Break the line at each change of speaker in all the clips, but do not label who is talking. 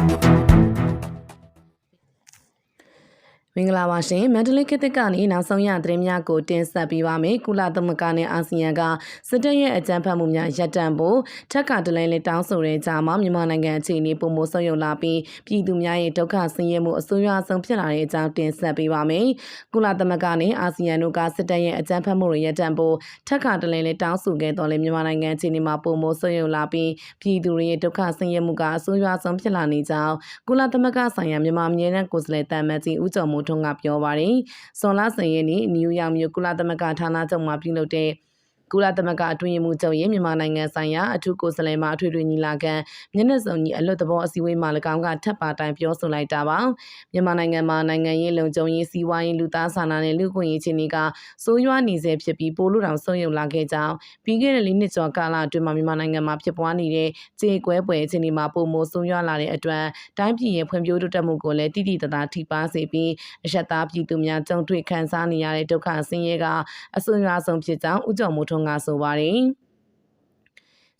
Thank you. မင်္ဂလာပါရှင်မန္တလေးခေတ်သစ်ကနေနောက်ဆုံးရသတင်းများကိုတင်ဆက်ပေးပါမယ်ကုလသမဂ္ဂနဲ့အာဆီယံကစစ်တပ်ရဲ့အကြမ်းဖက်မှုများရပ်တန့်ဖို့ထက်ကတလဲလဲတောင်းဆိုတဲ့ကြားမှာမြန်မာနိုင်ငံအခြေအနေပုံမဆုပ်ယုပ်လာပြီးပြည်သူများရဲ့ဒုက္ခဆင်းရဲမှုအဆိုးရွားဆုံးဖြစ်လာတဲ့အကြောင်းတင်ဆက်ပေးပါမယ်ကုလသမဂ္ဂနဲ့အာဆီယံတို့ကစစ်တပ်ရဲ့အကြမ်းဖက်မှုတွေရပ်တန့်ဖို့ထက်ကတလဲလဲတောင်းဆိုခဲ့တော်လဲမြန်မာနိုင်ငံအခြေအနေမှာပုံမဆုပ်ယုပ်လာပြီးပြည်သူတွေရဲ့ဒုက္ခဆင်းရဲမှုကအဆိုးရွားဆုံးဖြစ်လာနေကြောင်းကုလသမဂ္ဂဆိုင်ရာမြန်မာအမြဲတမ်းကိုယ်စားလှယ်တမ်မတ်ကြီးဦးကျော်မိုးထွန်းကပြောပါတယ်။ဇွန်လဆယ်ရက်နေ့နယူးယောက်မြို့ကုလသမဂ္ဂဌာနချုပ်မှာပြုလုပ်တဲ့ ကုလသမဂ္ဂအတွင်းရေးမှူးချုပ်ရဲ့မြန်မာနိုင်ငံဆိုင်ရာအထူးကိုယ်စားလှယ်မှအထွေထွေညီလာခံမျက်နှာစုံကြီးအလွတ်သဘောအစည်းအဝေးမှာ၎င်းကထပ်ပါတိုင်ပြောဆိုလိုက်တာပါမြန်မာနိုင်ငံမှာနိုင်ငံရေးလုံခြုံရေးစီးပွားရေးလူသားစာနာနဲ့လူ့ခွင့်ရေးအခြေအနေကစိုးရွားနေစေဖြစ်ပြီးပိုလို့တောင်ဆုံးယုံလာခဲ့ကြောင်းပြီးခဲ့တဲ့လေးနှစ်ကျော်ကာလအတွင်းမှာမြန်မာနိုင်ငံမှာဖြစ်ပွားနေတဲ့ကြေကွဲပွဲအခြေအနေမှာပုံမိုဆုံးရွားလာတဲ့အတွက်တိုင်းပြည်ရဲ့ဖွံ့ဖြိုးတိုးတက်မှုကိုလည်းတိတိတသားထိပါစေပြီးအယက်သားပြည်သူများကြုံတွေ့ခံစားနေရတဲ့ဒုက္ခဆင်းရဲကအဆွေရွားဆုံးဖြစ်ကြောင်းဦးကျော်မိုးထွန်းကဆိုပါတယ်။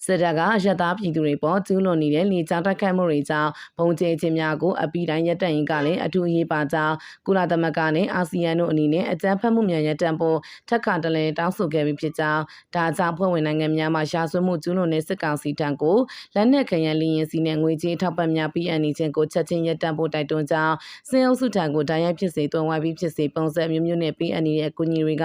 စစ်တပ်ကရသားပြည်သူတွေပေါ်ကျူးလွန်နေတဲ့လေကြောင်းတိုက်ခိုက်မှုတွေကြောင့်ဘုံကျဲခြင်းများကိုအပီတိုင်းရပ်တန့်ရေးကလည်းအထူးအရေးပါကြောင်းကုလသမဂ္ဂနဲ့အာဆီယံတို့အနေနဲ့အကြမ်းဖက်မှုများရပ်တန့်ဖို့ထက်ခါတလဲတောင်းဆိုခဲ့ပြီးဖြစ်ကြောင်းဒါကြောင့်ဖွဲ့ဝင်နိုင်ငံများမှရှားဆွမှုကျူးလွန်တဲ့စစ်ကောင်စီထံကိုလက်နက်ခရန်လီရင်စီနဲ့ငွေကြေးထောက်ပံ့များပေးအပ်နေခြင်းကိုချက်ချင်းရပ်တန့်ဖို့တိုက်တွန်းကြောင်းစင်အုပ်စုထံကိုတိုက်ရိုက်ဖြစ်စေတွန်းဝိုင်းပြီးဖြစ်စေပုံစံမျိုးမျိုးနဲ့ပေးအပ်နေတဲ့အကူအညီတွေက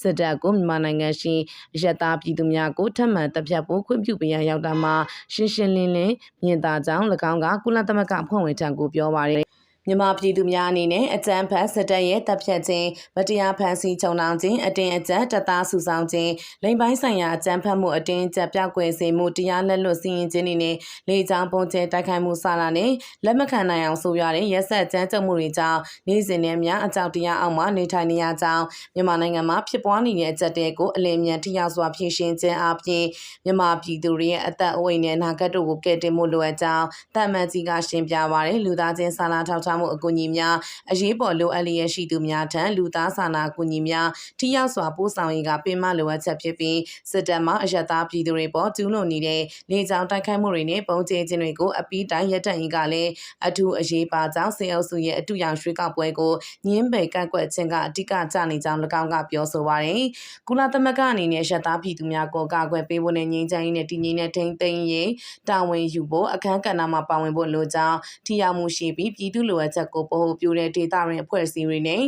စစ်တပ်ကိုမြန်မာနိုင်ငံရှိရက်သားပြည်သူများကိုထပ်မံတပ်ဖြတ်ဖို့ခွင့်ပြုပေးရရောက်တာမှာရှင်းရှင်းလင်းလင်းမြင်သာကြောင်း၎င်းကကုလသမဂ္ဂအဖွဲ့ဝင်ထံကိုပြောပါရယ် မြန်မာပြည်သူများအနေနဲ့အကြမ်းဖက်စစ်တပ်ရဲ့တပ်ဖြတ်ခြင်းမတရားဖန်ဆီးချုပ်နှောင်ခြင်းအတင်းအကျပ်တပ်သားစုဆောင်ခြင်းလိမ်ပိုင်းဆိုင်ရာအကြမ်းဖက်မှုအတင်းအကျပ်ပြောက်ကွယ်စေမှုတရားလက်လွတ်စီရင်ခြင်းတွေနဲ့လေကြောင်းပုံကျဲတိုက်ခိုက်မှုစလာနဲ့လက်မခံနိုင်အောင်ဆိုရတဲ့ရက်ဆက်ကြမ်းကြုတ်မှုတွေကြောင့်နေ့စဉ်နဲ့များအကြောက်တရားအောက်မှာနေထိုင်နေရကြောင်းမြန်မာနိုင်ငံမှာဖြစ်ပွားနေတဲ့အကြက်တဲကိုအလင်းမြန်ထိရောက်စွာဖြည့်ရှင်းခြင်းအပြင်မြန်မာပြည်သူတွေရဲ့အသက်အဝိနဲ့အနာဂတ်တို့ကိုကယ်တင်မှုလိုအပ်ကြောင်းတမန်ကြီးကရှင်းပြပါရယ်လူသားချင်းစာနာထောက်ထားမှုအကူအညီများအရေးပေါ်လိုအပ်လျက်ရှိသူများထံလူသားစာနာကူညီများထိရောက်စွာပို့ဆောင်ရေးကပင်မလိုအပ်ချက်ဖြစ်ပြီးစစ်တပ်မှအယက်သားပြည်သူတွေပေါ်ကျူးလွန်နေတဲ့လေကြောင်းတိုက်ခိုက်မှုတွေနဲ့ပုံကျဲခြင်းတွေကိုအပီးတိုင်းရပ်တန့်ရေးကလည်းအထူးအရေးပါကြောင်းစေအုပ်စုရဲ့အတူရောင်ရွှေကောက်ပွဲကိုညင်းပယ်ကန့်ကွက်ခြင်းကအဓိကကျနေကြောင်း၎င်းကပြောဆိုပါရယ်ကုလသမဂ္ဂအနေနဲ့ရှက်သားပြည်သူများကိုကာကွယ်ပေးဖို့နဲ့ငြိမ်းချမ်းရေးနဲ့တည်ငြိမ်တဲ့ထိန်းသိမ်းရေးတာဝန်ယူဖို့အခမ်းကဏ္ဍမှာပါဝင်ဖို့လိုကြောင်းထိရောက်မှုရှိပြီးပြည်သူလိုအပ်ချက်ကိုဗဟိုပြုတဲ့ဒေသရင်းအဖွဲ့အစည်းတွေနဲ့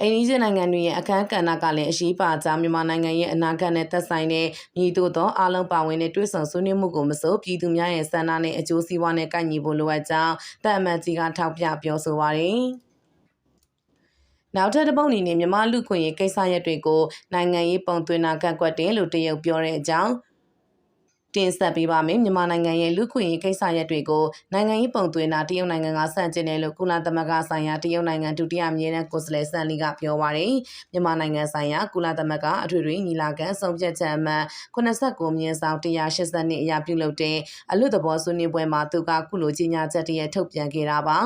အိန္ဒိယနိုင်ငံတွေရဲ့အခမ်းကဏ္ဍကလည်းအရေးပါကြောင်းမြန်မာနိုင်ငံရဲ့အနာဂတ်နဲ့သက်ဆိုင်တဲ့မြည်တို့သောအားလုံးပါဝင်တဲ့တွဲဆောင်ဆွေးနွေးမှုကိုမစိုးပြည်သူများရဲ့ဆန္ဒနဲ့အကျိုးစီးပွားနဲ့ကိုက်ညီဖို့လိုအပ်ကြောင်းတပ်အမတ်ကြီးကထောက်ပြပြောဆိုပါရယ်နောက်ထပ်တစ်ပုတ်အနေနဲ့မြန်မာလူခွင့်ရေးကိစ္စရပ်တွေကိုနိုင်ငံရေးပုံသွင်းတာကန့်ကွက်တယ်လို့တရုတ်ပြောတဲ့အကြောင်း တင်ဆက်ပေးပါမယ်မြန်မာနိုင်ငံရဲ့လူခွင့်ရေးကိစ္စရပ်တွေကိုနိုင်ငံရေးပုံသွင်းတာတရုတ်နိုင်ငံကဆန့်ကျင်တယ်လို့ကုလသမဂ္ဂဆိုင်ရာတရုတ်နိုင်ငံဒုတိယအမြဲတမ်းကိုယ်စားလှယ်ဆန်လီကပြောပါရယ်မြန်မာနိုင်ငံဆိုင်ရာကုလသမဂ္ဂအထွေထွေညီလာခံဆုံးဖြတ်ချက်အမှတ်89မြင်းဆောင်180နှစ်အရာပြုလုပ်တဲ့အလွတ်သဘောဆွေးနွေးပွဲမှာသူကခုလိုကြီးညာချက်တည်းထုတ်ပြန်ခဲ့တာပါ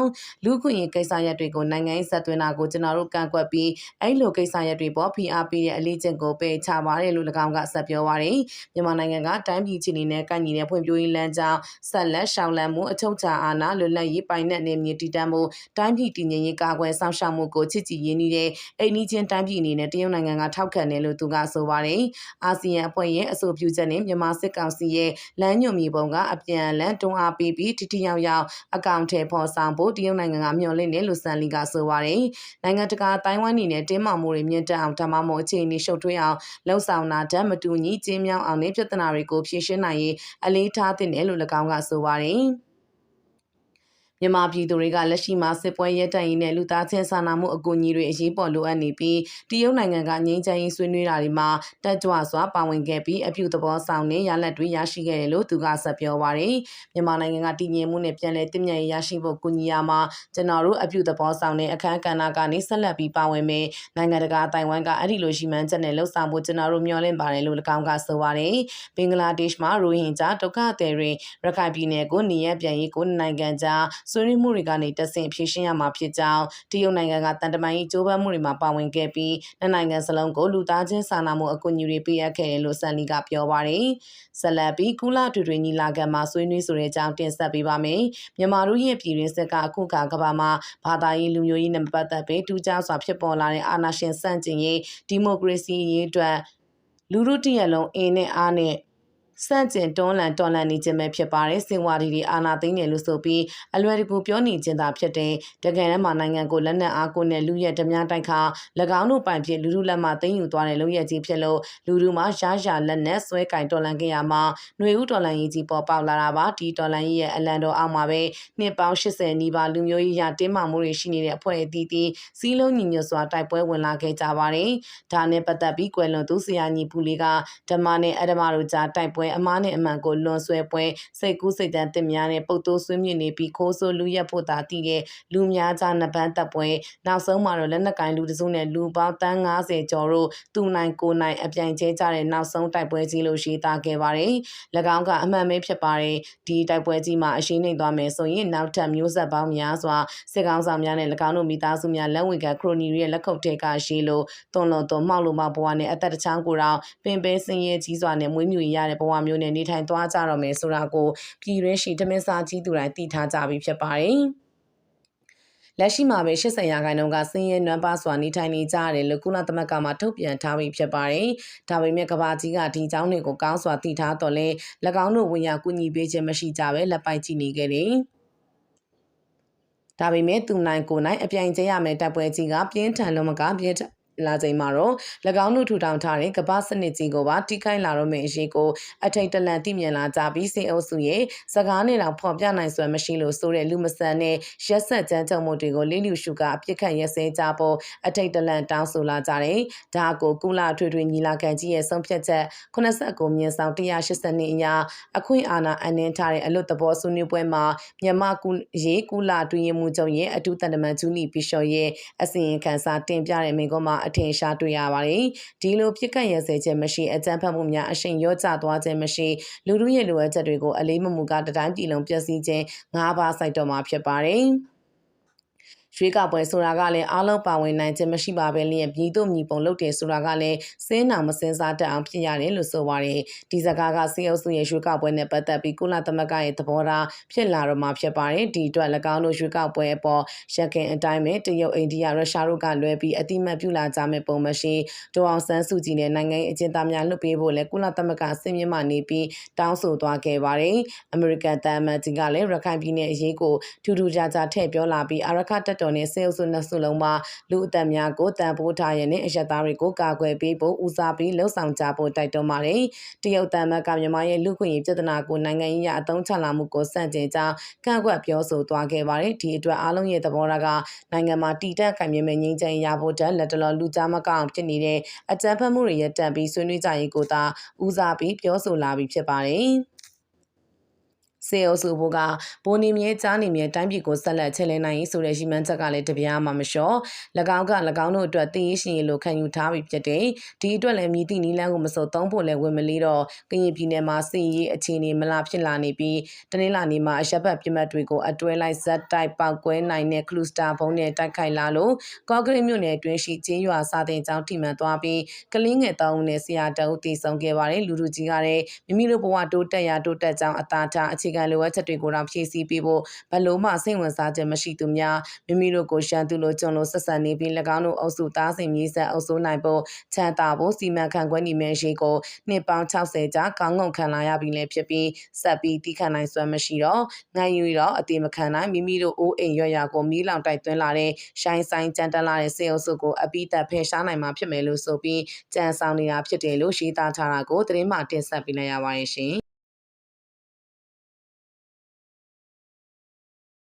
လူခွင့်ရေးကိစ္စရပ်တွေကိုနိုင်ငံရေးဆက်သွင်းတာကိုကျွန်တော်တို့ကန့်ကွက်ပြီးအဲ့လိုကိစ္စရပ်တွေပေါ် PRP ရဲ့အလေးကျင့်ကိုပယ်ချပါတယ်လို့၎င်းကဆက်ပြောပါရယ်မြန်မာနိုင်ငံကတိုင်းပြည်ချင်းနဲ့ကန့်ညီတဲ့ဖွံ့ဖြိုးရေးလမ်းကြောင်းဆက်လက်ရှောင်လန်းမှုအထောက်ချာအာဏာလွတ်လပ်ရေးပိုင်နဲ့နေမြေတည်တံ့မှုတိုင်းပြည်တည်ငြိမ်ရေးကာကွယ်စောင့်ရှောက်မှုကိုချစ်ကြည်ရင်းနှီးတဲ့အိမ်နီးချင်းတိုင်းပြည်အနေနဲ့တရုတ်နိုင်ငံကထောက်ခံတယ်လို့သူကဆိုပါတယ်။အာဆီယံအဖွဲ့ရဲ့အဆိုပြုချက်နဲ့မြန်မာစစ်ကောင်စီရဲ့လမ်းညွှန်မြေပုံကအပြန်အလှန်တွန်းအားပေးပြီးထိထိရောက်ရောက်အကောင့်ထဲပေါ်ဆောင်ဖို့တရုတ်နိုင်ငံကမျှော်လင့်တယ်လို့စံလီကဆိုပါတယ်။နိုင်ငံတကာတိုင်းဝိုင်းအနေနဲ့တင်းမာမှုတွေမြင့်တက်အောင်ဒါမှမဟုတ်အခြေအနေရှုပ်ထွေးအောင်လှုံ့ဆော်တာတတ်မတူညီကျင်းမြောင်းအောင်နဲ့ပြဿနာတွေကိုဖြေရှင်းနိုင်ရေးအလေးထားသင့်တယ်လို့၎င်းကဆိုပါတယ်။ မြန်မာပြည်သူတွေကလက်ရှိမှာစစ်ပွဲရဲတပ်ရင်းနဲ့လူသားချင်းစာနာမှုအကူအညီတွေအရေးပေါ်လိုအပ်နေပြီးတရုတ်နိုင်ငံကငြိမ်းချမ်းရေးဆွေးနွေးတာတွေမှာတက်ကြွစွာပါဝင်ခဲ့ပြီးအပြုသဘောဆောင်တဲ့ရလဒ်တွေရရှိခဲ့တယ်လို့သူကဆက်ပြောပါရယ်မြန်မာနိုင်ငံကတည်ငြိမ်မှုနဲ့ပြန်လည်တည်မြဲရရှိဖို့ကူညီရမှာကျွန်တော်တို့အပြုသဘောဆောင်တဲ့အခမ်းကဏ္ဍကနေဆက်လက်ပြီးပါဝင်မယ်နိုင်ငံတကာတိုင်ဝမ်ကအဲ့ဒီလိုရှိမှန်းချက်နဲ့လှုပ်ဆောင်ဖို့ကျွန်တော်တို့မျှော်လင့်ပါတယ်လို့၎င်းကဆိုပါရယ်ဘင်္ဂလားဒေ့ရှ်မှာရိုဟင်ဂျာဒုက္ခသည်တွေရခိုင်ပြည်နယ်ကိုနေရပြန်ရေးကိုနိုင်ငံကြားဆွေးနွေးမှုတွေကနေတဆင့်ဖြေရှင်းရမှာဖြစ်ကြောင်းတရုတ်နိုင်ငံကတန်တမာရေးကြိုးပမ်းမှုတွေမှာပါဝင်ခဲ့ပြီးနှစ်နိုင်ငံစလုံးကိုလူသားချင်းစာနာမှုအကူအညီတွေပေးအပ်ခဲ့တယ်လို့ဆန်လီကပြောပါတယ်။ဆက်လက်ပြီးကုလထွေထွေညီလာခံမှာဆွေးနွေးဆိုတဲ့အကြောင်းတင်ဆက်ပေးပါမယ်။မြန်မာတို့ရဲ့ပြည်တွင်းစစ်ကအခုကကမ္ဘာမှာဘာသာရေးလူမျိုးရေးနဲ့ပတ်သက်ပြီးတူကြစွာဖြစ်ပေါ်လာတဲ့အာဏာရှင်စန့်ကျင်ရေးဒီမိုကရေစီရေးအတွက်လူလူတရက်လုံးအင်းနဲ့အားနဲ့ စန့်ကျင်တွန်းလှန်တော်လှန်နေခြင်းပဲဖြစ်ပါတယ်စင်ဝါဒီဒီအာနာသိန်းတယ်လို့ဆိုပြီးအလွယ်တကူပြောနေခြင်းသာဖြစ်တဲ့တကယ်တမ်းမှာနိုင်ငံကိုလက်နက်အားကိုနဲ့လူရက်ဓမြတိုက်ခါ၎င်းတို့ပိုင်ဖြစ်လူလူလက်မှသိမ်းယူသွားတဲ့လုံရက်ကြီးဖြစ်လို့လူလူမှာရရလက်နဲ့ဆွဲကင်တော်လှန်ခဲ့ရမှာຫນွေဦးတော်လှန်ရေးကြီးပေါ်ပေါက်လာတာပါဒီတော်လှန်ရေးရဲ့အလံတော်အောက်မှာပဲနှစ်ပေါင်း80နီးပါးလူမျိုးရေးရတင်းမာမှုတွေရှိနေတဲ့အဖွဲ့အသီးသီးစီးလုံးညီညွတ်စွာတိုက်ပွဲဝင်လာခဲ့ကြပါတယ်ဒါနဲ့ပတ်သက်ပြီးကွယ်လွန်သူဆရာညီပူလေးကဓမ္မနဲ့အဓမ္မတို့ကြားတိုက်ပွဲအမားနဲ့အမှန်ကိုလွန်ဆွဲပွဲစိတ်ကူးစိတ်တမ်းတင်များနဲ့ပုတ်တိုးဆွေးမြင့်နေပြီးခိုးဆိုးလူရက်ဖို့သာတည်တဲ့လူများကြားနှစ်ပန်းတပ်ပွဲနောက်ဆုံးမှာတော့လက်နက်ကင်လူတစုနဲ့လူပေါင်းတန်း90ကျော်တို့သူနိုင်ကိုနိုင်အပြိုင်ကျဲကြတဲ့နောက်ဆုံးတိုက်ပွဲကြီးလို့ရှိသားခဲ့ပါတယ်။၎င်းကအမှန်ပဲဖြစ်ပါတယ်။ဒီတိုက်ပွဲကြီးမှာအရှိန်နှိမ်သွားမယ်ဆိုရင်နောက်ထပ်မျိုးဆက်ပေါင်းများစွာစစ်ကောင်းဆောင်များနဲ့၎င်းတို့မိသားစုများလက်ဝေကခရိုနီရဲ့လက်ခုပ်ထဲကရှိလို့တွန်လွန်သွန်မှောက်လို့မဘဝနဲ့အသက်တချောင်းကိုတော့ပင်ပဲစင်ရဲကြီးစွာနဲ့မွေးမြူရတဲ့ဘဝဝမျိုးနဲ့နေထိုင်သွားကြတော့မယ်ဆိုတာကိုပြည်တွင်းရှိတမင်စာကြီးသူတိုင်းသိထားကြပြီဖြစ်ပါတယ်။လက်ရှိမှာပဲ80ရာခိုင်နှုန်းကဆင်းရဲနွမ်းပါစွာနေထိုင်နေကြရတယ်လို့ကုလသမဂ္ဂမှထုတ်ပြန်ထားပြီးဖြစ်ပါတယ်။ဒါပေမဲ့ကဘာကြီးကဒီကြောင်းတွေကိုကောင်းစွာသိထားတော့လဲ၎င်းတို့ဝင်ရောက်ကူညီပေးခြင်းမရှိကြပဲလက်ပိုက်ကြည့်နေကြတယ်။ဒါပေမဲ့သူနိုင်ကိုနိုင်အပြိုင်ကျရမယ်တပ်ပွဲကြီးကပြင်းထန်လုံးမကပြင်းထန် လာချိန်မှာတော့၎င်းတို့ထူထောင်ထားတဲ့ကမ္ဘာစနစ်ကြီးကိုပါတိခိုင်းလာတော့မယ့်အရေးကိုအထိတ်တလန့်သိမြင်လာကြပြီးစေအုပ်စုရဲ့စကားနဲ့တော့ဖော်ပြနိုင်စွမ်းမရှိလို့ဆိုတဲ့လူမဆန်တဲ့ရက်ဆက်ကြမ်းကြုတ်မှုတွေကိုလေးလူရှုကအပြစ်ခတ်ရက်စဲကြဖို့အထိတ်တလန့်တောင်းဆိုလာကြတယ်။ဒါကိုကုလထွေထွေညီလာခံကြီးရဲ့ဆုံးဖြတ်ချက်89မြင်းဆောင်182အရာအခွင့်အာဏာအနှင်းထားတဲ့အလွတ်သဘောဆွေးနွေးပွဲမှာမြန်မာကုရေးကုလတွင်ရမှုချုပ်ရဲ့အထူးတန်တမန်ဂျူလီဘီရှော့ရဲ့အစီရင်ခံစာတင်ပြတဲ့မိန့်ခွန်းမှာအထင်ရှားတွေ့ရပါတယ်။ဒီလိုပြစ်ကတ်ရစဲခြင်းမရှိအကြမ်းဖက်မှုများအရှိန်ရောကျသွားခြင်းမရှိလူမှုရဲ့လိုအပ်ချက်တွေကိုအလေးမမူကတတိုင်းပြည်လုံးပြည့်စည်ခြင်း၅ပါးစိုက်တော်မှာဖြစ်ပါတယ်။ ရွေးကောက်ပွဲဆိုတာကလည်းအားလုံးပါဝင်နိုင်ခြင်းမရှိပါပဲလျင်ပြည်သူမြည်ပုံလုပ်တယ်ဆိုတာကလည်းစင်းနာမစင်းစားတတ်အောင်ဖြစ်ရတယ်လို့ဆိုပါတယ်ဒီစကားကစီအုပ်စုရဲ့ရွေးကောက်ပွဲနဲ့ပတ်သက်ပြီးကုလသမဂ္ဂရဲ့သဘောထားဖြစ်လာတော့မှဖြစ်ပါတယ်ဒီအတွက်၎င်းတို့ရွေးကောက်ပွဲအပေါ်ရခင်အတိုင်းပဲတရုတ်အိန္ဒိယရုရှားတို့ကလွဲပြီးအတိမတ်ပြုလာကြမယ့်ပုံမရှိဒေါအောင်ဆန်းစုကြည်နဲ့နိုင်ငံရေးအကျဉ်းသားများလွှတ်ပေးဖို့လည်းကုလသမဂ္ဂဆင်မြင့်မှနေပြီးတောင်းဆိုသွားခဲ့ပါတယ်အမေရိကန်တမ်မန်ကြီးကလည်းရခိုင်ပြည်နယ်အရေးကိုထူးထူးခြားခြားထည့်ပြောလာပြီးအာရခတက်တော်နဲ့စေအုပ်စုနှစ်စုလုံးမှာလူအသက်များကိုတန်ဖိုးထားရတဲ့အရက်သားတွေကိုကာကွယ်ပေးဖို့ဦးစားပေးလှုံ့ဆော်ကြဖို့တိုက်တွန်းပါတယ်။တရုတ်တန်မတ်ကမြန်မာရဲ့လူခွင့်ရေးပြဿနာကိုနိုင်ငံရေးအသုံးချလာမှုကိုစန့်ကျင်ကြောင်းကန့်ကွက်ပြောဆိုသွားခဲ့ပါတယ်။ဒီအတွက်အားလုံးရဲ့သဘောထားကနိုင်ငံမှာတည်တံ့ခိုင်မြဲမဲ့ငြိမ်းချမ်းရဖို့တက်လက်တလောလူကြားမကောင်းဖြစ်နေတဲ့အကြမ်းဖက်မှုတွေရဲ့တန်ပြီးဆွေးနွေးကြရေးကိုသာဦးစားပေးပြောဆိုလာပြီးဖြစ်ပါတယ်။ စေအုပ်စုဘုကဘိုးနေမြဲကြားနေမြဲတိုင်းပြည်ကိုဆက်လက်ချဲလဲနိုင်ရေးဆိုတဲ့ရည်မှန်းချက်ကလည်းတပြားမှမလျှော့၎င်းက၎င်းတို့အတွက်တည်ရရှင်ရလို့ခံယူထားပြီးဖြစ်တဲ့ဒီအတွက်လည်းမြည်သည့်နီလန်းကိုမစုံသုံးဖို့လည်းဝင်မလေးတော့ကရင်ပြည်နယ်မှာစီရေးအခြေအနေမလားဖြစ်လာနေပြီးတနင်္လာနေ့မှာအရက်ဘတ်ပြစ်မှတ်တွေကိုအတွဲလိုက်ဇက်တိုက်ပောက်ကွဲနိုင်တဲ့ကလူစတာဘုံနဲ့တိုက်ခိုက်လာလို့ကော့ဂရိတ်မြို့နယ်အတွင်းရှိကျေးရွာစာတင်ကျောင်းထိမှန်သွားပြီးကလင်းငယ်တောင်းနဲ့ဆရာတအုပ်တည်ဆုံခဲ့ပါတယ်လူလူကြီးကလည်းမိမိတို့ဘဝတိုးတက်ရာတိုးတက်ကြောင်းအသာထားအခြေခံလိုအပ်ချက်တွေကိုတော့ဖြည့်ဆည်းပေးဖို့ဘလို့မှစိတ်ဝင်စားခြင်းမရှိသူများမိမိတို့ကိုရှမ်းသူလိုကျွန်လိုဆက်ဆံနေပြီး၎င်းတို့အုပ်စုသားစိန်မြေဆက်အုပ်စုနိုင်ဖို့ချမ်းသာဖို့စီမံခန့်ခွဲနေမယ့်ရှိကိုနှစ်ပေါင်း60ကြာကောင်းငုံခံလာရပြီးလည်းဖြစ်ပြီးဆက်ပြီးတိခတ်နိုင်စွမ်းမရှိတော့နိုင်ယူတော့အတိမခံနိုင်မိမိတို့အိုးအိမ်ရွက်ရာကိုမီးလောင်တိုက်သွင်းလာတဲ့ရှိုင်းဆိုင်ကြမ်းတက်လာတဲ့စေအုပ်စုကိုအပိသက်ဖယ်ရှားနိုင်မှာဖြစ်မယ်လို့ဆိုပြီးကြံဆောင်နေတာဖြစ်တယ်လို့ရှင်းသားထားတာကိုသတင်းမှတင်ဆက်ပေးလိုက်ရပါတယ်ရှင်